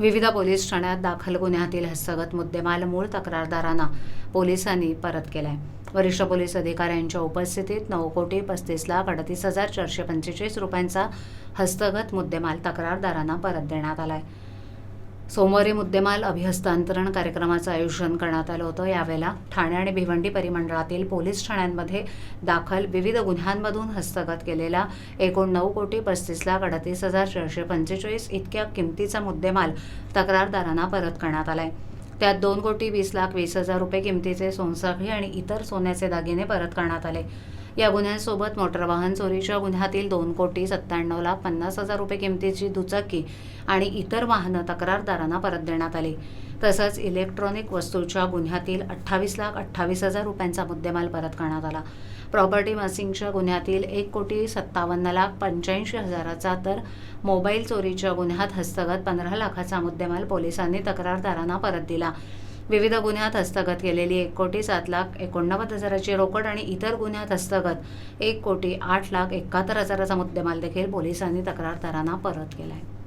विविध पोलीस ठाण्यात दाखल गुन्ह्यातील हस्तगत मुद्देमाल मूळ तक्रारदारांना पोलिसांनी परत केलाय. वरिष्ठ पोलीस अधिकाऱ्यांच्या उपस्थितीत नऊ कोटी पस्तीस लाख अडतीस हजार चारशे पंचेचाळीस रुपयांचा हस्तगत मुद्देमाल तक्रारदारांना परत देण्यात आलाय. सोमवारी मुद्देमाल अभिहस्तांतरण कार्यक्रमाचं आयोजन करण्यात आलं होतं. यावेळेला ठाणे आणि भिवंडी परिमंडळातील पोलीस ठाण्यांमध्ये दाखल विविध गुन्ह्यांमधून हस्तगत केलेला एकूण नऊ कोटी पस्तीस लाख अडतीस हजार चारशे पंचेचाळीस इतक्या किमतीचा मुद्देमाल तक्रारदारांना परत करण्यात आला आहे त्यात दोन कोटी वीस लाख वीस हजार रुपये किमतीचे सोनसाखळी आणि इतर सोन्याचे दागिने परत करण्यात आले. या गुन्ह्यांसोबत मोटर वाहन चोरीच्या गुन्ह्यातील दोन कोटी सत्त्याण्णव लाख पन्नास हजार रुपये किमतीची दुचाकी आणि इतर वाहनं तक्रारदारांना परत देण्यात आली. तसंच इलेक्ट्रॉनिक वस्तूच्या गुन्ह्यातील अठ्ठावीस लाख अठ्ठावीस हजार रुपयांचा मुद्देमाल परत करण्यात आला. प्रॉपर्टी मासिंगच्या गुन्ह्यातील एक कोटी सत्तावन्न लाख पंच्याऐंशी हजाराचा तर मोबाईल चोरीच्या गुन्ह्यात हस्तगत पंधरा लाखाचा मुद्देमाल पोलिसांनी तक्रारदारांना परत दिला. विविध गुन्ह्यात हस्तगत केलेली एक कोटी सात लाख एकोणनव्वद हजाराची रोकड आणि इतर गुन्ह्यात हस्तगत एक कोटी आठ लाख एकाहत्तर हजाराचा मुद्देमाल देखील पोलिसांनी तक्रारदारांना परत केला आहे